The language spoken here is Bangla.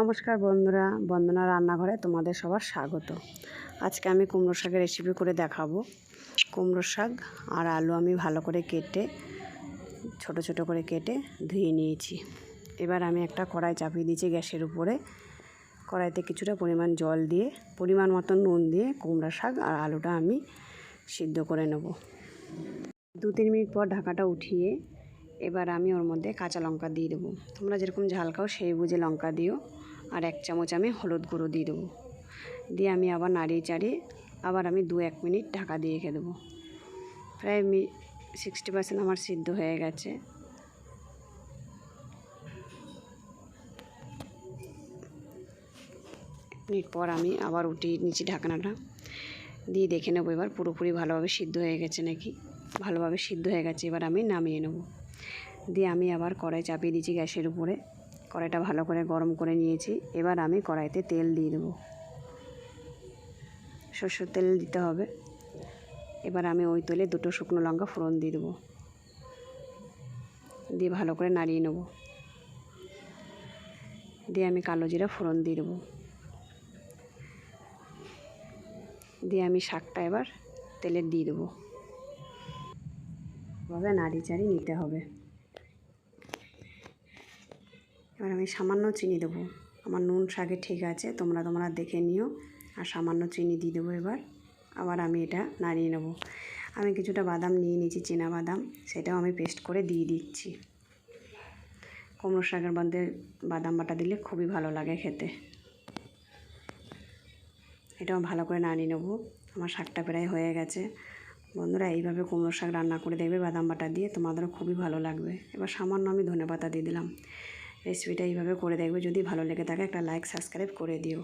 নমস্কার বন্ধুরা, বন্দনা রান্নাঘরে তোমাদের সবার স্বাগত। আজকে আমি কুমড়ো শাকের রেসিপি করে দেখাবো। কুমড়ো শাক আর আলু আমি ভালো করে কেটে, ছোট ছোট করে কেটে ধুয়ে নিয়েছি। এবার আমি একটা কড়াই চাপিয়ে দিয়েছি গ্যাসের উপরে। কড়াইতে কিছুটা পরিমাণ জল দিয়ে, পরিমাণ মতো নুন দিয়ে কুমড়ো শাক আর আলুটা আমি সিদ্ধ করে নেব। দু তিন মিনিট পর ঢাকাটা উঠিয়ে এবার আমি ওর মধ্যে কাঁচা লঙ্কা দিয়ে দেবো। তোমরা যেরকম ঝাল খাও সেই বুঝে লঙ্কা দিও। আর এক চামচ আমি হলুদ গুঁড়ো দিয়ে দেবো। দিয়ে আমি আবার নাড়িয়ে চাড়িয়ে আবার আমি দু এক মিনিট ঢাকা দিয়ে রেখে দেবো। প্রায় সিক্সটি পার্সেন্ট আমার সিদ্ধ হয়ে গেছে। মিনিট পর আমি আবার উঠিয়ে নিচ্ছি ঢাকনাটা। দিয়ে দেখে নেব এবার পুরোপুরি ভালোভাবে সিদ্ধ হয়ে গেছে নাকি? ভালোভাবে সিদ্ধ হয়ে গেছে, এবার আমি নামিয়ে নেব। দিয়ে আমি আবার কড়াই চাপিয়ে দিয়েছি গ্যাসের উপরে। কড়াইটা ভালো করে গরম করে নিয়েছি। এবার আমি কড়াইতে তেল দিয়ে দেবো। সর্ষের তেল দিতে হবে। এবার আমি ওই তেলে দুটো শুকনো লঙ্কা ফোড়ন দিয়ে দেবো। দিয়ে ভালো করে নাড়িয়ে নেব। দিয়ে আমি কালো জিরা ফোড়ন দিয়ে দেবো। দিয়ে আমি শাকটা এবার তেলে দিয়ে দেবো। ভাবে নাড়ি চাড়ি নিতে হবে। এবার আমি সামান্য চিনি দেবো। আমার নুন শাকে ঠিক আছে, তোমরা তোমরা দেখে নিও। আর সামান্য চিনি দিয়ে দেবো এবার। আবার আমি এটা নাড়িয়ে নেব। আমি কিছুটা বাদাম নিয়ে নিয়েছি, চীনা বাদাম। সেটাও আমি পেস্ট করে দিয়ে দিচ্ছি। কুমড়ো শাকের মধ্যে বাদাম বাটা দিলে খুবই ভালো লাগে খেতে। এটাও ভালো করে নাড়িয়ে নেব। আমার শাকটা প্রায় হয়ে গেছে। বন্ধুরা, এইভাবে কুমড়ো শাক রান্না করে দেখবে বাদাম বাটা দিয়ে। তোমাদেরও খুবই ভালো লাগবে। এবার সামান্য আমি ধনে পাতা দিয়ে দিলাম। রেসিপিটা এইভাবে করে দেখবে। যদি ভালো লেগে থাকে একটা লাইক সাবস্ক্রাইব করে দিও।